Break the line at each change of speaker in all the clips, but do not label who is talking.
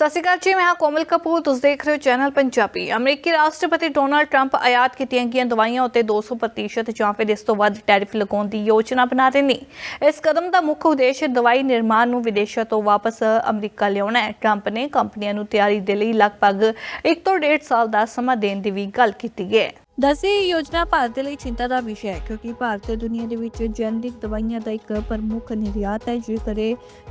ਸਤਿ ਸ਼੍ਰੀ ਅਕਾਲ ਜੀ, ਮੈਂ ਹਾਂ ਕੋਮਲ ਕਪੂਰ। ਤੁਸੀਂ ਦੇਖ ਰਹੇ ਹੋ ਚੈਨਲ ਪੰਜਾਬੀ। ਅਮਰੀਕੀ ਰਾਸ਼ਟਰਪਤੀ ਡੋਨਾਲਡ ਟਰੰਪ ਆਯਾਤ ਕੀਤੀਆਂ ਗਈਆਂ ਦਵਾਈਆਂ ਉੱਤੇ 200% ਜਾਂ ਫਿਰ ਇਸ ਤੋਂ ਵੱਧ ਟੈਰਿਫ ਲਗਾਉਣ ਦੀ ਯੋਜਨਾ ਬਣਾ ਰਹੇ ਨੇ। ਇਸ ਕਦਮ ਦਾ ਮੁੱਖ ਉਦੇਸ਼ ਦਵਾਈ ਨਿਰਮਾਣ ਨੂੰ ਵਿਦੇਸ਼ਾਂ ਤੋਂ ਵਾਪਸ ਅਮਰੀਕਾ ਲਿਆਉਣਾ ਹੈ। ਟਰੰਪ ਨੇ ਕੰਪਨੀਆਂ ਨੂੰ ਤਿਆਰੀ ਦੇ ਲਈ ਲਗਭਗ 1 ਤੋਂ 1.5 ਸਾਲ ਦਾ ਸਮਾਂ ਦੇਣ ਦੀ ਵੀ ਗੱਲ ਕੀਤੀ ਹੈ।
ਦੱਸੇ ਯੋਜਨਾ ਭਾਰਤ ਦੇ ਲਈ ਚਿੰਤਾ ਦਾ ਵਿਸ਼ਾ ਹੈ, ਕਿਉਂਕਿ ਭਾਰਤ ਦੁਨੀਆ ਦੇ ਵਿੱਚ ਜੈਨਰਿਕ ਦਵਾਈਆਂ ਦਾ ਇੱਕ ਪ੍ਰਮੁੱਖ ਨਿਰਯਾਤ ਹੈ ਜੇਕਰ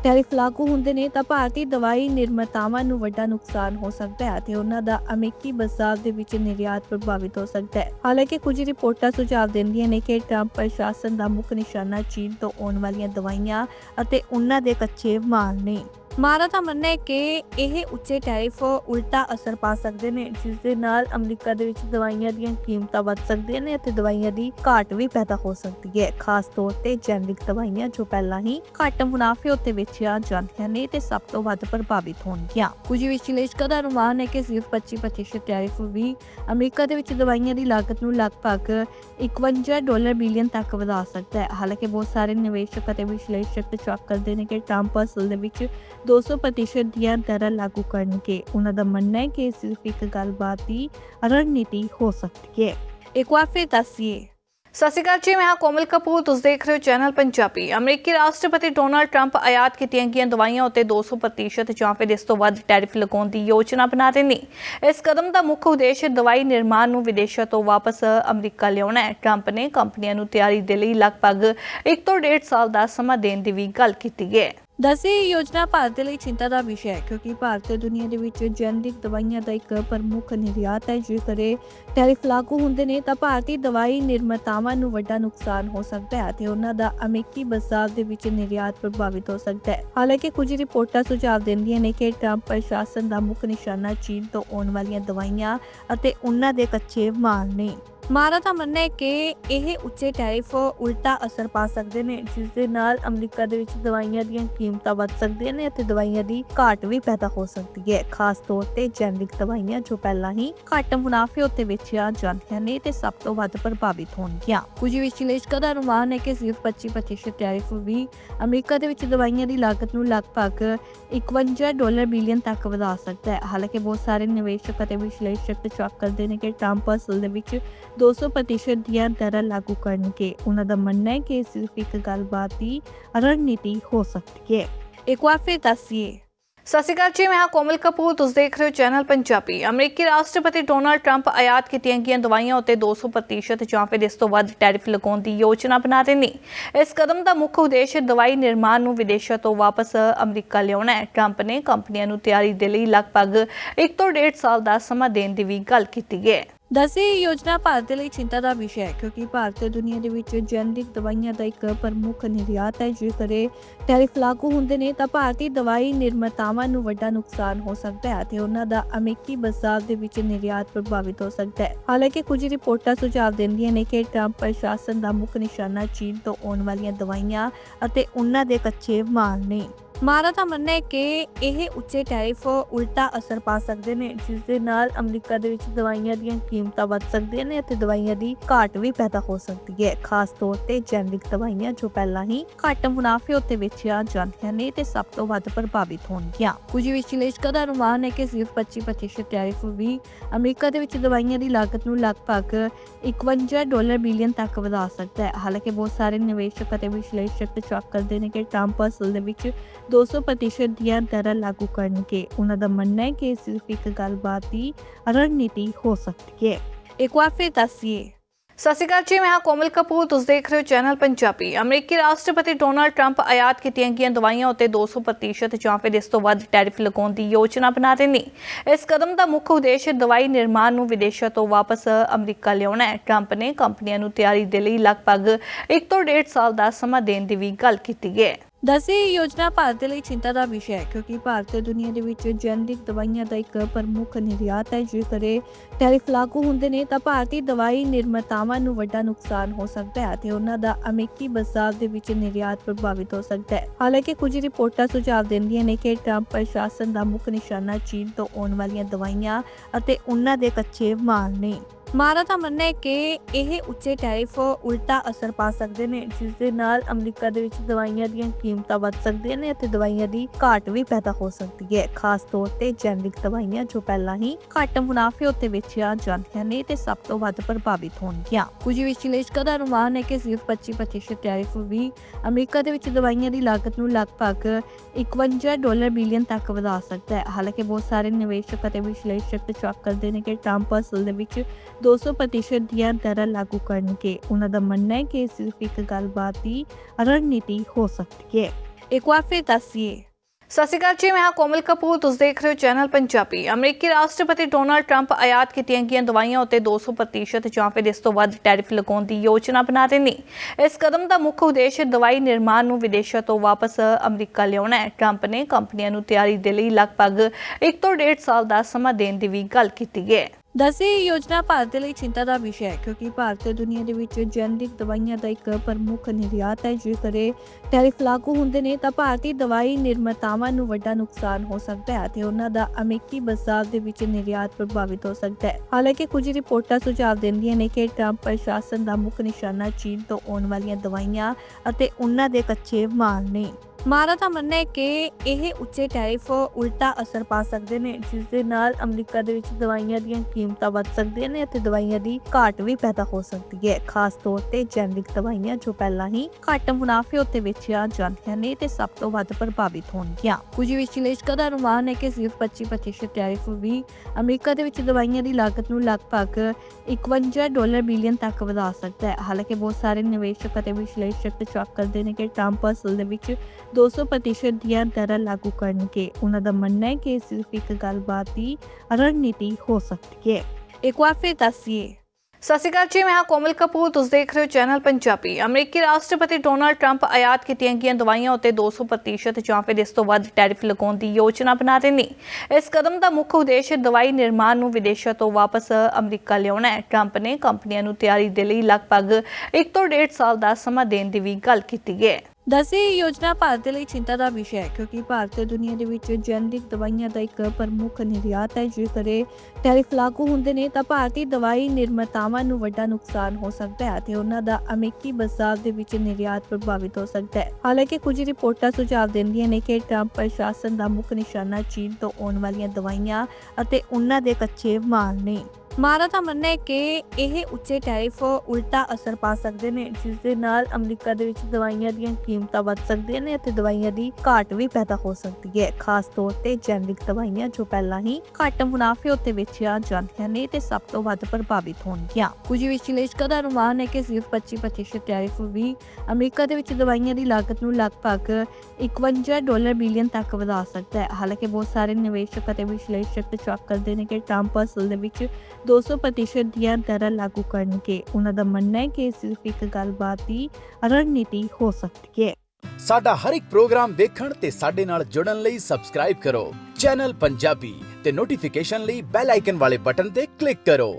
ਟੈਰਿਫ ਲਾਗੂ ਹੁੰਦੇ ਨੇ, ਤਾਂ ਭਾਰਤੀ ਦਵਾਈ ਨਿਰਮਾਤਾਵਾਂ ਨੂੰ ਵੱਡਾ ਨੁਕਸਾਨ ਹੋ ਸਕਦਾ ਹੈ ਅਤੇ ਉਹਨਾਂ ਦਾ ਅਮਰੀਕੀ ਬਾਜ਼ਾਰ ਦੇ ਵਿੱਚ ਨਿਰਯਾਤ ਪ੍ਰਭਾਵਿਤ ਹੋ ਸਕਦਾ ਹੈ। ਹਾਲਾਂਕਿ ਕੁਝ ਰਿਪੋਰਟਾਂ ਸੁਝਾਅ ਦਿੰਦੀਆਂ ਨੇ ਕਿ ਟਰੰਪ ਪ੍ਰਸ਼ਾਸਨ ਦਾ ਮੁੱਖ ਨਿਸ਼ਾਨਾ ਚੀਨ ਤੋਂ ਆਉਣ ਵਾਲੀਆਂ ਦਵਾਈਆਂ ਅਤੇ ਉਹਨਾਂ ਦੇ ਕੱਚੇ ਮਾਲ ਨੇ। ਮਾਰਾ ਦਾ ਮੰਨਣਾ ਹੈ ਕਿ ਇਹ ਉੱਚੇ ਟੈਰਿਫ ਉਲਟਾ ਅਸਰ ਪਾ ਸਕਦੇ ਨੇ ਜਿਸ ਦੇ ਨਾਲ ਅਮਰੀਕਾ ਦੇ ਵਿੱਚ ਦਵਾਈਆਂ ਦੀਆਂ ਕੀਮਤਾਂ ਵੱਧ ਸਕਦੀਆਂ ਨੇ ਅਤੇ ਦਵਾਈਆਂ ਦੀ ਘਾਟ ਵੀ ਪੈਦਾ ਹੋ ਸਕਦੀ ਹੈ। ਖਾਸ ਤੌਰ ਤੇ ਜੈਨਰਿਕ ਦਵਾਈਆਂ ਜੋ ਪਹਿਲਾਂ ਹੀ ਘੱਟ ਮੁਨਾਫੇ ਉੱਤੇ ਵੇਚੀਆਂ ਜਾਂਦੀਆਂ ਨੇ ਤੇ ਸਭ ਤੋਂ ਵੱਧ ਪ੍ਰਭਾਵਿਤ ਹੋਣਗੀਆਂ। ਕੁਝ ਵਿਸ਼ਲੇਸ਼ਕਾਂ ਦਾ ਅਨੁਮਾਨ ਹੈ ਕਿ ਸਿਰਫ 25% ਟੈਰਿਫ ਵੀ ਅਮਰੀਕਾ ਦੇ ਵਿੱਚ ਦਵਾਈਆਂ ਦੀ ਲਾਗਤ ਨੂੰ ਲਗਭਗ 51 ਡਾਲਰ ਬਿਲੀਅਨ ਤੱਕ ਵਧਾ ਸਕਦਾ ਹੈ। ਹਾਲਾਂਕਿ ਬਹੁਤ ਸਾਰੇ ਨਿਵੇਸ਼ਕ ਅਤੇ ਵਿਸ਼ਲੇਸ਼ਕ ਸ਼ੱਕ ਕਰਦੇ ਨੇ ਕਿ ਟਰੰਪ ਅਸਲ ਦੇ ਵਿੱਚ 200% ਦੀਆਂ ਦਰਾਂ ਲਾਗੂ ਕਰਨਗੇ। ਉਹਨਾਂ ਦਾ ਮੰਨਣਾ ਹੈ ਕਿ ਸਿਰਫ ਇੱਕ ਗੱਲਬਾਤ ਦੀ ਰਣਨੀਤੀ ਹੋ ਸਕਦੀ ਹੈ। ਇੱਕ ਵਾਰ ਫਿਰ ਦੱਸੀਏ।
ਸਤਿ ਸ਼੍ਰੀ ਅਕਾਲ ਜੀ, ਮੈਂ ਹਾਂ ਕੋਮਲ ਕਪੂਰ। ਤੁਸੀਂ ਦੇਖ ਰਹੇ ਹੋ ਚੈਨਲ ਪੰਜਾਬੀ। ਅਮਰੀਕੀ ਰਾਸ਼ਟਰਪਤੀ ਡੋਨਾਲਡ ਟਰੰਪ ਆਯਾਤ ਕੀਤੀਆਂ ਗਈਆਂ ਦਵਾਈਆਂ ਉੱਤੇ 200% ਜਾਂ ਫਿਰ ਇਸ ਤੋਂ ਵੱਧ ਟੈਰਿਫ ਲਗਾਉਣ ਦੀ ਯੋਜਨਾ ਬਣਾ ਰਹੇ ਨੇ ਇਸ ਕਦਮ ਦਾ ਮੁੱਖ ਉਦੇਸ਼ ਦਵਾਈ ਨਿਰਮਾਣ ਨੂੰ ਵਿਦੇਸ਼ਾਂ ਤੋਂ ਵਾਪਸ ਅਮਰੀਕਾ ਲਿਆਉਣਾ ਹੈ। ਟਰੰਪ ਨੇ ਕੰਪਨੀਆਂ ਨੂੰ ਤਿਆਰੀ ਦੇ ਲਈ ਲਗਭਗ 1 ਤੋਂ 1.5 ਸਾਲ ਦਾ ਸਮਾਂ ਦੇਣ ਦੀ ਵੀ ਗੱਲ ਕੀਤੀ ਹੈ।
ਦੱਸੇ ਯੋਜਨਾ ਭਾਰਤ ਦੇ ਲਈ ਚਿੰਤਾ ਦਾ ਵਿਸ਼ਾ ਹੈ, ਕਿਉਂਕਿ ਭਾਰਤ ਦੁਨੀਆ ਦੇ ਵਿੱਚ ਜੈਨਰਿਕ ਦਵਾਈਆਂ ਦਾ ਇੱਕ ਪ੍ਰਮੁੱਖ ਨਿਰਯਾਤ ਹੈ ਜੇਕਰ ਟੈਰਿਫ ਲਾਗੂ ਹੁੰਦੇ ਨੇ, ਤਾਂ ਭਾਰਤੀ ਦਵਾਈ ਨਿਰਮਾਤਾਵਾਂ ਨੂੰ ਵੱਡਾ ਨੁਕਸਾਨ ਹੋ ਸਕਦਾ ਹੈ ਤੇ ਉਹਨਾਂ ਦਾ ਅਮਰੀਕੀ ਬਾਜ਼ਾਰ ਦੇ ਵਿੱਚ ਨਿਰਯਾਤ ਪ੍ਰਭਾਵਿਤ ਹੋ ਸਕਦਾ ਹੈ। ਹਾਲਾਂਕਿ ਕੁਝ ਰਿਪੋਰਟਾਂ ਸੁਝਾਅ ਦਿੰਦੀਆਂ ਨੇ ਕਿ ਟਰੰਪ ਪ੍ਰਸ਼ਾਸਨ ਦਾ ਮੁੱਖ ਨਿਸ਼ਾਨਾ ਚੀਨ ਤੋਂ ਆਉਣ ਵਾਲੀਆਂ ਦਵਾਈਆਂ ਅਤੇ ਉਹਨਾਂ ਦੇ ਕੱਚੇ ਮਾਲ ਨੇ। ਮਾਰਾ ਦਾ ਮੰਨਣਾ ਹੈ ਕਿ ਇਹ ਉੱਚੇ ਟੈਰਿਫ ਉਲਟਾ ਅਸਰ ਪਾ ਸਕਦੇ ਨੇ ਜਿਸ ਦੇ ਨਾਲ ਅਮਰੀਕਾ ਦੇ ਵਿੱਚ ਦਵਾਈਆਂ ਦੀਆਂ ਕੀਮਤਾਂ ਵੱਧ ਸਕਦੀਆਂ ਨੇ ਅਤੇ ਦਵਾਈਆਂ ਦੀ ਘਾਟ ਵੀ ਪੈਦਾ ਹੋ ਸਕਦੀ ਹੈ। ਖਾਸ ਤੌਰ ਤੇ ਜੈਨਰਿਕ ਦਵਾਈਆਂ ਜੋ ਪਹਿਲਾਂ ਹੀ ਘੱਟ ਮੁਨਾਫੇ ਉੱਤੇ ਵੇਚੀਆਂ ਜਾਂਦੀਆਂ ਨੇ ਤੇ ਸਭ ਤੋਂ ਵੱਧ ਪ੍ਰਭਾਵਿਤ ਹੋਣਗੀਆਂ। ਕੁਝ ਵਿਸ਼ਲੇਸ਼ਕਾਂ ਦਾ ਅਨੁਮਾਨ ਹੈ ਕਿ ਸਿਰਫ 25% ਟੈਰਿਫ ਵੀ ਅਮਰੀਕਾ ਦੇ ਵਿੱਚ ਦਵਾਈਆਂ ਦੀ ਲਾਗਤ ਨੂੰ ਲਗਭਗ 51 ਡਾਲਰ ਬਿਲੀਅਨ ਤੱਕ ਵਧਾ ਸਕਦਾ ਹੈ। ਹਾਲਾਂਕਿ ਬਹੁਤ ਸਾਰੇ ਨਿਵੇਸ਼ਕ ਅਤੇ ਵਿਸ਼ਲੇਸ਼ਕ ਸ਼ੱਕ ਕਰਦੇ ਨੇ ਕਿ ਟਰੰਪ ਅਸਲ ਦੇ ਵਿੱਚ 200% ਦੀਆਂ ਦਰਾਂ ਲਾਗੂ ਕਰਨਗੇ। ਉਹਨਾਂ ਦਾ ਮੰਨਣਾ ਹੈ ਕਿ ਸਿਰਫ ਇੱਕ ਗੱਲਬਾਤ ਦੀ ਰਣਨੀਤੀ ਹੋ ਸਕਦੀ ਹੈ। ਇੱਕ ਵਾਰ ਫਿਰ ਦੱਸੀਏ।
ਸਤਿ ਸ਼੍ਰੀ ਅਕਾਲ ਜੀ, ਮੈਂ ਹਾਂ ਕੋਮਲ ਕਪੂਰ। ਤੁਸੀਂ ਦੇਖ ਰਹੇ ਹੋ ਚੈਨਲ ਪੰਜਾਬੀ। ਅਮਰੀਕੀ ਰਾਸ਼ਟਰਪਤੀ ਡੋਨਾਲਡ ਟਰੰਪ ਆਯਾਤ ਕੀਤੀਆਂ ਗਈਆਂ ਦਵਾਈਆਂ ਉੱਤੇ 200% ਜਾਂ ਫਿਰ ਇਸ ਤੋਂ ਵੱਧ ਟੈਰਿਫ ਲਗਾਉਣ ਦੀ ਯੋਜਨਾ ਬਣਾ ਰਹੇ ਨੇ। ਇਸ ਕਦਮ ਦਾ ਮੁੱਖ ਉਦੇਸ਼ ਦਵਾਈ ਨਿਰਮਾਣ ਨੂੰ ਵਿਦੇਸ਼ਾਂ ਤੋਂ ਵਾਪਸ ਅਮਰੀਕਾ ਲਿਆਉਣਾ ਹੈ। ਟਰੰਪ ਨੇ ਕੰਪਨੀਆਂ ਨੂੰ ਤਿਆਰੀ ਦੇ ਲਈ ਲਗਭਗ 1 ਤੋਂ 1.5 ਸਾਲ ਦਾ ਸਮਾਂ ਦੇਣ ਦੀ ਵੀ ਗੱਲ ਕੀਤੀ ਹੈ।
ਦੱਸੇ ਯੋਜਨਾ ਭਾਰਤ ਦੇ ਲਈ ਚਿੰਤਾ ਦਾ ਵਿਸ਼ਾ ਹੈ, ਕਿਉਂਕਿ ਭਾਰਤ ਦੁਨੀਆ ਦੇ ਵਿੱਚ ਜੈਨਰਿਕ ਦਵਾਈਆਂ ਦਾ ਇੱਕ ਪ੍ਰਮੁੱਖ ਨਿਰਯਾਤ ਹੈ ਜੇਕਰ ਟੈਰਿਫ ਲਾਗੂ ਹੁੰਦੇ ਨੇ ਤਾਂ ਭਾਰਤੀ ਦਵਾਈ ਨਿਰਮਾਤਾਵਾਂ ਨੂੰ ਵੱਡਾ ਨੁਕਸਾਨ ਹੋ ਸਕਦਾ ਹੈ ਅਤੇ ਉਹਨਾਂ ਦਾ ਅਮਰੀਕੀ ਬਾਜ਼ਾਰ ਦੇ ਵਿੱਚ ਨਿਰਯਾਤ ਪ੍ਰਭਾਵਿਤ ਹੋ ਸਕਦਾ ਹੈ। ਹਾਲਾਂਕਿ ਕੁਝ ਰਿਪੋਰਟਾਂ ਸੁਝਾਅ ਦਿੰਦੀਆਂ ਨੇ ਕਿ ਟਰੰਪ ਪ੍ਰਸ਼ਾਸਨ ਦਾ ਮੁੱਖ ਨਿਸ਼ਾਨਾ ਚੀਨ ਤੋਂ ਆਉਣ ਵਾਲੀਆਂ ਦਵਾਈਆਂ ਅਤੇ ਉਹਨਾਂ ਦੇ ਕੱਚੇ ਮਾਲ ਨੇ। ਮਾਰਾ ਦਾ ਮੰਨਣਾ ਹੈ ਕਿ ਇਹ ਉੱਚੇ ਟੈਰਿਫ ਉਲਟਾ ਅਸਰ ਪਾ ਸਕਦੇ ਨੇ, ਜਿਸ ਦੇ ਨਾਲ ਅਮਰੀਕਾ ਦੇ ਵਿੱਚ ਦਵਾਈਆਂ ਦੀਆਂ ਕੀਮਤਾਂ ਵੱਧ ਸਕਦੀਆਂ ਨੇ ਅਤੇ ਦਵਾਈਆਂ ਦੀ ਘਾਟ ਵੀ ਪੈਦਾ ਹੋ ਸਕਦੀ ਹੈ। ਖਾਸ ਤੌਰ ਤੇ ਜੈਨਰਿਕ ਦਵਾਈਆਂ ਜੋ ਪਹਿਲਾਂ ਹੀ ਘੱਟ ਮੁਨਾਫੇ ਉੱਤੇ ਵੇਚੀਆਂ ਜਾਂਦੀਆਂ ਨੇ ਤੇ ਸਭ ਤੋਂ ਵੱਧ ਪ੍ਰਭਾਵਿਤ ਹੋਣਗੀਆਂ। ਕੁਝ ਵਿਸ਼ਲੇਸ਼ਕਾਂ ਦਾ ਅਨੁਮਾਨ ਹੈ ਕਿ ਸਿਰਫ 25% ਟੈਰਿਫ ਵੀ ਅਮਰੀਕਾ ਦੇ ਵਿੱਚ ਦਵਾਈਆਂ ਦੀ ਲਾਗਤ ਨੂੰ ਲਗਭਗ 51 ਡਾਲਰ ਬਿਲੀਅਨ ਤੱਕ ਵਧਾ ਸਕਦਾ ਹੈ। ਹਾਲਾਂਕਿ ਬਹੁਤ ਸਾਰੇ ਨਿਵੇਸ਼ਕ ਅਤੇ ਵਿਸ਼ਲੇਸ਼ਕ ਸ਼ੱਕ ਕਰਦੇ ਨੇ ਕਿ ਟਰੰਪ ਅਸਲ ਦੇ ਵਿੱਚ 200% ਦੀਆਂ ਦਰਾਂ ਲਾਗੂ ਕਰਨਗੇ। ਉਹਨਾਂ ਦਾ ਮੰਨਣਾ ਹੈ ਕਿ ਸਿਰਫ ਇੱਕ ਗੱਲਬਾਤ ਦੀ ਰਣਨੀਤੀ ਹੋ ਸਕਦੀ ਹੈ। ਇੱਕ ਵਾਰ ਫਿਰ ਦੱਸੀਏ।
ਸਤਿ ਸ਼੍ਰੀ ਅਕਾਲ ਜੀ, ਮੈਂ ਹਾਂ ਕੋਮਲ ਕਪੂਰ। ਤੁਸੀਂ ਦੇਖ ਰਹੇ ਹੋ ਚੈਨਲ ਪੰਜਾਬੀ। ਅਮਰੀਕੀ ਰਾਸ਼ਟਰਪਤੀ ਡੋਨਾਲਡ ਟਰੰਪ ਆਯਾਤ ਕੀਤੀਆਂ ਗਈਆਂ ਦਵਾਈਆਂ ਉੱਤੇ 200% ਜਾਂ ਫਿਰ ਇਸ ਤੋਂ ਵੱਧ ਟੈਰਿਫ ਲਗਾਉਣ ਦੀ ਯੋਜਨਾ ਬਣਾ ਰਹੇ ਨੇ। ਇਸ ਕਦਮ ਦਾ ਮੁੱਖ ਉਦੇਸ਼ ਦਵਾਈ ਨਿਰਮਾਣ ਨੂੰ ਵਿਦੇਸ਼ਾਂ ਤੋਂ ਵਾਪਸ ਅਮਰੀਕਾ ਲਿਆਉਣਾ ਹੈ। ਟਰੰਪ ਨੇ ਕੰਪਨੀਆਂ ਨੂੰ ਤਿਆਰੀ ਦੇ ਲਈ ਲਗਭਗ 1 ਤੋਂ 1.5 ਸਾਲ ਦਾ ਸਮਾਂ ਦੇਣ ਦੀ ਵੀ ਗੱਲ ਕੀਤੀ ਹੈ।
ਦੱਸੇ ਯੋਜਨਾ ਭਾਰਤ ਦੇ ਲਈ ਚਿੰਤਾ ਦਾ ਵਿਸ਼ਾ ਹੈ, ਕਿਉਂਕਿ ਭਾਰਤ ਦੁਨੀਆ ਦੇ ਵਿੱਚ ਜੈਨਰਿਕ ਦਵਾਈਆਂ ਦਾ ਇੱਕ ਪ੍ਰਮੁੱਖ ਨਿਰਯਾਤ ਹੈ ਜੇਕਰ ਟੈਰਿਫ ਲਾਗੂ ਹੁੰਦੇ ਨੇ, ਤਾਂ ਭਾਰਤੀ ਦਵਾਈ ਨਿਰਮਾਤਾਵਾਂ ਨੂੰ ਵੱਡਾ ਨੁਕਸਾਨ ਹੋ ਸਕਦਾ ਹੈ ਅਤੇ ਉਹਨਾਂ ਦਾ ਅਮਰੀਕੀ ਬਾਜ਼ਾਰ ਦੇ ਵਿੱਚ ਨਿਰਯਾਤ ਪ੍ਰਭਾਵਿਤ ਹੋ ਸਕਦਾ ਹੈ। ਹਾਲਾਂਕਿ ਕੁਝ ਰਿਪੋਰਟਾਂ ਸੁਝਾਅ ਦਿੰਦੀਆਂ ਨੇ ਕਿ ਟਰੰਪ ਪ੍ਰਸ਼ਾਸਨ ਦਾ ਮੁੱਖ ਨਿਸ਼ਾਨਾ ਚੀਨ ਤੋਂ ਆਉਣ ਵਾਲੀਆਂ ਦਵਾਈਆਂ ਅਤੇ ਉਹਨਾਂ ਦੇ ਕੱਚੇ ਮਾਲ ਨੇ। ਮਾਰਾ ਦਾ ਮੰਨਣਾ ਹੈ ਕਿ ਇਹ ਉੱਚੇ ਟੈਰਿਫ ਉਲਟਾ ਅਸਰ ਪਾ ਸਕਦੇ ਨੇ ਜਿਸ ਦੇ ਨਾਲ ਅਮਰੀਕਾ ਦੇ ਵਿੱਚ ਦਵਾਈਆਂ ਦੀਆਂ ਕੀਮਤਾਂ ਵੱਧ ਸਕਦੀਆਂ ਨੇ ਅਤੇ ਦਵਾਈਆਂ ਦੀ ਘਾਟ ਵੀ ਪੈਦਾ ਹੋ ਸਕਦੀ ਹੈ। ਖਾਸ ਤੌਰ ਤੇ ਜੈਨਰਿਕ ਦਵਾਈਆਂ ਜੋ ਪਹਿਲਾਂ ਹੀ ਘੱਟ ਮੁਨਾਫੇ ਉੱਤੇ ਵੇਚੀਆਂ ਜਾਂਦੀਆਂ ਨੇ ਤੇ ਸਭ ਤੋਂ ਵੱਧ ਪ੍ਰਭਾਵਿਤ ਹੋਣਗੀਆਂ। ਕੁਝ ਵਿਸ਼ਲੇਸ਼ਕਾਂ ਦਾ ਅਨੁਮਾਨ ਹੈ ਕਿ ਸਿਰਫ 25% ਟੈਰਿਫ ਵੀ ਅਮਰੀਕਾ ਦੇ ਵਿੱਚ ਦਵਾਈਆਂ ਦੀ ਲਾਗਤ ਨੂੰ ਲਗਭਗ 51 ਡਾਲਰ ਬਿਲੀਅਨ ਤੱਕ ਵਧਾ ਸਕਦਾ ਹੈ। ਹਾਲਾਂਕਿ ਬਹੁਤ ਸਾਰੇ ਨਿਵੇਸ਼ਕ ਅਤੇ ਵਿਸ਼ਲੇਸ਼ਕ ਸ਼ੱਕ ਕਰਦੇ ਨੇ ਕਿ ਟਰੰਪ ਅਸਲ ਦੇ ਵਿੱਚ 200% ਦੀਆਂ ਦਰਾਂ ਲਾਗੂ ਕਰਨਗੇ। ਉਹਨਾਂ ਦਾ ਮੰਨਣਾ ਹੈ ਕਿ ਸਿਰਫ ਇੱਕ ਗੱਲਬਾਤ ਦੀ ਰਣਨੀਤੀ ਹੋ ਸਕਦੀ ਹੈ। ਇੱਕ ਵਾਰ ਫਿਰ ਦੱਸੀਏ।
ਸਤਿ ਸ਼੍ਰੀ ਅਕਾਲ ਜੀ, ਮੈਂ ਹਾਂ ਕੋਮਲ ਕਪੂਰ। ਤੁਸੀਂ ਦੇਖ ਰਹੇ ਹੋ ਚੈਨਲ ਪੰਜਾਬੀ। ਅਮਰੀਕੀ ਰਾਸ਼ਟਰਪਤੀ ਡੋਨਾਲਡ ਟਰੰਪ ਆਯਾਤ ਕੀਤੀਆਂ ਗਈਆਂ ਦਵਾਈਆਂ ਉੱਤੇ 200% ਜਾਂ ਫਿਰ ਇਸ ਤੋਂ ਵੱਧ ਟੈਰਿਫ ਲਗਾਉਣ ਦੀ ਯੋਜਨਾ ਬਣਾ ਰਹੇ ਨੇ। ਇਸ ਕਦਮ ਦਾ ਮੁੱਖ ਉਦੇਸ਼ ਦਵਾਈ ਨਿਰਮਾਣ ਨੂੰ ਵਿਦੇਸ਼ਾਂ ਤੋਂ ਵਾਪਸ ਅਮਰੀਕਾ ਲਿਆਉਣਾ ਹੈ। ਟਰੰਪ ਨੇ ਕੰਪਨੀਆਂ ਨੂੰ ਤਿਆਰੀ ਦੇ ਲਈ ਲਗਭਗ 1 ਤੋਂ 1.5 ਸਾਲ ਦਾ ਸਮਾਂ ਦੇਣ ਦੀ ਵੀ ਗੱਲ ਕੀਤੀ ਹੈ।
ਦੱਸੇ ਯੋਜਨਾ ਭਾਰਤ ਦੇ ਲਈ ਚਿੰਤਾ ਦਾ ਵਿਸ਼ਾ ਹੈ, ਕਿਉਂਕਿ ਭਾਰਤ ਦੁਨੀਆ ਦੇ ਵਿੱਚ ਜੈਨਰਿਕ ਦਵਾਈਆਂ ਦਾ ਇੱਕ ਪ੍ਰਮੁੱਖ ਨਿਰਯਾਤ ਹੈ ਜੇਕਰ ਇਹ ਟੈਰਿਫ ਲਾਗੂ ਹੁੰਦੇ ਨੇ, ਤਾਂ ਭਾਰਤੀ ਦਵਾਈ ਨਿਰਮਾਤਾਵਾਂ ਨੂੰ ਵੱਡਾ ਨੁਕਸਾਨ ਹੋ ਸਕਦਾ ਹੈ ਅਤੇ ਉਹਨਾਂ ਦਾ ਅਮਰੀਕੀ ਬਾਜ਼ਾਰ ਦੇ ਵਿੱਚ ਨਿਰਯਾਤ ਪ੍ਰਭਾਵਿਤ ਹੋ ਸਕਦਾ ਹੈ। ਹਾਲਾਂਕਿ ਕੁਝ ਰਿਪੋਰਟਾਂ ਸੁਝਾਅ ਦਿੰਦੀਆਂ ਨੇ ਕਿ ਟਰੰਪ ਪ੍ਰਸ਼ਾਸਨ ਦਾ ਮੁੱਖ ਨਿਸ਼ਾਨਾ ਚੀਨ ਤੋਂ ਆਉਣ ਵਾਲੀਆਂ ਦਵਾਈਆਂ ਅਤੇ ਉਹਨਾਂ ਦੇ ਕੱਚੇ ਮਾਲ ਨੇ। ਮਾਰਾ ਦਾ ਮੰਨਣਾ ਹੈ ਕਿ ਇਹ ਉੱਚੇ ਟੈਰਿਫ ਉਲਟਾ ਅਸਰ ਪਾ ਸਕਦੇ ਨੇ ਜਿਸ ਦੇ ਨਾਲ ਅਮਰੀਕਾ ਦੇ ਵਿੱਚ ਦਵਾਈਆਂ ਦੀਆਂ ਕੀਮਤਾਂ ਵੱਧ ਸਕਦੀਆਂ ਨੇ ਅਤੇ ਦਵਾਈਆਂ ਦੀ ਘਾਟ ਵੀ ਪੈਦਾ ਹੋ ਸਕਦੀ ਹੈ। ਖਾਸ ਤੌਰ ਤੇ ਜੈਨਰਿਕ ਦਵਾਈਆਂ ਜੋ ਪਹਿਲਾਂ ਹੀ ਘੱਟ ਮੁਨਾਫੇ ਉੱਤੇ ਵੇਚੀਆਂ ਜਾਂਦੀਆਂ ਨੇ ਤੇ ਸਭ ਤੋਂ ਵੱਧ ਪ੍ਰਭਾਵਿਤ ਹੋਣਗੀਆਂ। ਕੁਝ ਵਿਸ਼ਲੇਸ਼ਕਾਂ ਦਾ ਅਨੁਮਾਨ ਹੈ ਕਿ ਸਿਰਫ 25% ਟੈਰਿਫ ਵੀ ਅਮਰੀਕਾ ਦੇ ਵਿੱਚ ਦਵਾਈਆਂ ਦੀ ਲਾਗਤ ਨੂੰ ਲਗਭਗ 51 ਡਾਲਰ ਬਿਲੀਅਨ ਤੱਕ ਵਧਾ ਸਕਦਾ ਹੈ। ਹਾਲਾਂਕਿ ਬਹੁਤ ਸਾਰੇ ਨਿਵੇਸ਼ਕ ਅਤੇ ਵਿਸ਼ਲੇਸ਼ਕ ਸ਼ੱਕ ਕਰਦੇ ਨੇ ਕਿ ਟਰੰਪ ਅਸਲ ਦੇ ਵਿੱਚ 200% ਦੀਆਂ ਦਰਾਂ ਲਾਗੂ ਕਰਨਗੇ। ਉਹਨਾਂ ਦਾ ਮੰਨਣਾ ਹੈ ਕਿ ਸਿਰਫ ਇੱਕ ਗੱਲਬਾਤ ਦੀ ਰਣਨੀਤੀ ਹੋ ਸਕਦੀ ਹੈ। ਇੱਕ ਵਾਰ ਫਿਰ ਦੱਸੀਏ।
ਸਤਿ ਸ਼੍ਰੀ ਅਕਾਲ ਜੀ, ਮੈਂ ਹਾਂ ਕੋਮਲ ਕਪੂਰ। ਤੁਸੀਂ ਦੇਖ ਰਹੇ ਹੋ ਚੈਨਲ ਪੰਜਾਬੀ। ਅਮਰੀਕੀ ਰਾਸ਼ਟਰਪਤੀ ਡੋਨਾਲਡ ਟਰੰਪ ਆਯਾਤ ਕੀਤੀਆਂ ਗਈਆਂ ਦਵਾਈਆਂ ਉੱਤੇ 200% ਜਾਂ ਫਿਰ ਇਸ ਤੋਂ ਵੱਧ ਟੈਰਿਫ ਲਗਾਉਣ ਦੀ ਯੋਜਨਾ ਬਣਾ ਰਹੇ ਨੇ। ਇਸ ਕਦਮ ਦਾ ਮੁੱਖ ਉਦੇਸ਼ ਦਵਾਈ ਨਿਰਮਾਣ ਨੂੰ ਵਿਦੇਸ਼ਾਂ ਤੋਂ ਵਾਪਸ ਅਮਰੀਕਾ ਲਿਆਉਣਾ ਹੈ। ਟਰੰਪ ਨੇ ਕੰਪਨੀਆਂ ਨੂੰ ਤਿਆਰੀ ਦੇ ਲਈ ਲਗਭਗ 1 ਤੋਂ 1.5 ਸਾਲ ਦਾ ਸਮਾਂ ਦੇਣ ਦੀ ਵੀ ਗੱਲ ਕੀਤੀ ਹੈ।
ਦੱਸੇ ਯੋਜਨਾ ਭਾਰਤ ਦੇ ਲਈ ਚਿੰਤਾ ਦਾ ਵਿਸ਼ਾ ਹੈ, ਕਿਉਂਕਿ ਭਾਰਤ ਦੁਨੀਆ ਦੇ ਵਿੱਚ ਜੈਨਰਿਕ ਦਵਾਈਆਂ ਦਾ ਇੱਕ ਪ੍ਰਮੁੱਖ ਨਿਰਯਾਤ ਹੈ ਜੇਕਰ ਟੈਰਿਫ ਲਾਗੂ ਹੁੰਦੇ ਨੇ, ਤਾਂ ਭਾਰਤੀ ਦਵਾਈ ਨਿਰਮਾਤਾਵਾਂ ਨੂੰ ਵੱਡਾ ਨੁਕਸਾਨ ਹੋ ਸਕਦਾ ਹੈ ਅਤੇ ਉਹਨਾਂ ਦਾ ਅਮਰੀਕੀ ਬਾਜ਼ਾਰ ਦੇ ਵਿੱਚ ਨਿਰਯਾਤ ਪ੍ਰਭਾਵਿਤ ਹੋ ਸਕਦਾ ਹੈ। ਹਾਲਾਂਕਿ ਕੁਝ ਰਿਪੋਰਟਾਂ ਸੁਝਾਅ ਦਿੰਦੀਆਂ ਨੇ ਕਿ ਟਰੰਪ ਪ੍ਰਸ਼ਾਸਨ ਦਾ ਮੁੱਖ ਨਿਸ਼ਾਨਾ ਚੀਨ ਤੋਂ ਆਉਣ ਵਾਲੀਆਂ ਦਵਾਈਆਂ ਅਤੇ ਉਹਨਾਂ ਦੇ ਕੱਚੇ ਮਾਲ ਨੇ। ਮਾਰਾ ਦਾ ਮੰਨਣਾ ਹੈ ਕਿ ਇਹ ਉੱਚੇ ਟੈਰਿਫ ਉਲਟਾ ਅਸਰ ਪਾ ਸਕਦੇ ਨੇ ਜਿਸ ਦੇ ਨਾਲ ਅਮਰੀਕਾ ਦੇ ਵਿੱਚ ਦਵਾਈਆਂ ਦੀਆਂ ਕੀਮਤਾਂ ਵੱਧ ਸਕਦੀਆਂ ਨੇ ਅਤੇ ਦਵਾਈਆਂ ਦੀ ਘਾਟ ਵੀ ਪੈਦਾ ਹੋ ਸਕਦੀ ਹੈ। ਖਾਸ ਤੌਰ ਤੇ ਜੈਨਰਿਕ ਦਵਾਈਆਂ ਜੋ ਪਹਿਲਾਂ ਹੀ ਘੱਟ ਮੁਨਾਫੇ ਉੱਤੇ ਵੇਚੀਆਂ ਜਾਂਦੀਆਂ ਨੇ ਤੇ ਸਭ ਤੋਂ ਵੱਧ ਪ੍ਰਭਾਵਿਤ ਹੋਣਗੀਆਂ। ਕੁਝ ਵਿਸ਼ਲੇਸ਼ਕਾਂ ਦਾ ਅਨੁਮਾਨ ਹੈ ਕਿ ਸਿਰਫ 25% ਟੈਰਿਫ ਵੀ ਅਮਰੀਕਾ ਦੇ ਵਿੱਚ ਦਵਾਈਆਂ ਦੀ ਲਾਗਤ ਨੂੰ ਲਗਭਗ 51 ਡਾਲਰ ਬਿਲੀਅਨ ਤੱਕ ਵਧਾ ਸਕਦਾ ਹੈ। ਹਾਲਾਂਕਿ ਬਹੁਤ ਸਾਰੇ ਨਿਵੇਸ਼ਕ ਅਤੇ ਵਿਸ਼ਲੇਸ਼ਕ ਸ਼ੱਕ ਕਰਦੇ ਨੇ ਕਿ ਟਰੰਪ ਅਸਲ ਦੇ ਵਿੱਚ 200% ਦੀਆਂ ਦਰਾਂ ਲਾਗੂ ਕਰਨਗੇ। ਉਹਨਾਂ ਦਾ ਮੰਨਣਾ ਹੈ ਕਿ ਸਿਰਫ ਇੱਕ ਗੱਲਬਾਤ ਦੀ ਰਣਨੀਤੀ ਹੋ ਸਕਦੀ ਹੈ।
ਸਾਡਾ ਹਰ ਇੱਕ ਪ੍ਰੋਗਰਾਮ ਦੇਖਣ ਤੇ ਸਾਡੇ ਨਾਲ ਜੁੜਨ ਲਈ ਸਬਸਕ੍ਰਾਈਬ ਕਰੋ। ਚੈਨਲ ਪੰਜਾਬੀ ਤੇ ਨੋਟੀਫਿਕੇਸ਼ਨ ਲਈ ਬੈਲ ਆਈਕਨ ਵਾਲੇ ਬਟਨ ਤੇ ਕਲਿੱਕ ਕਰੋ।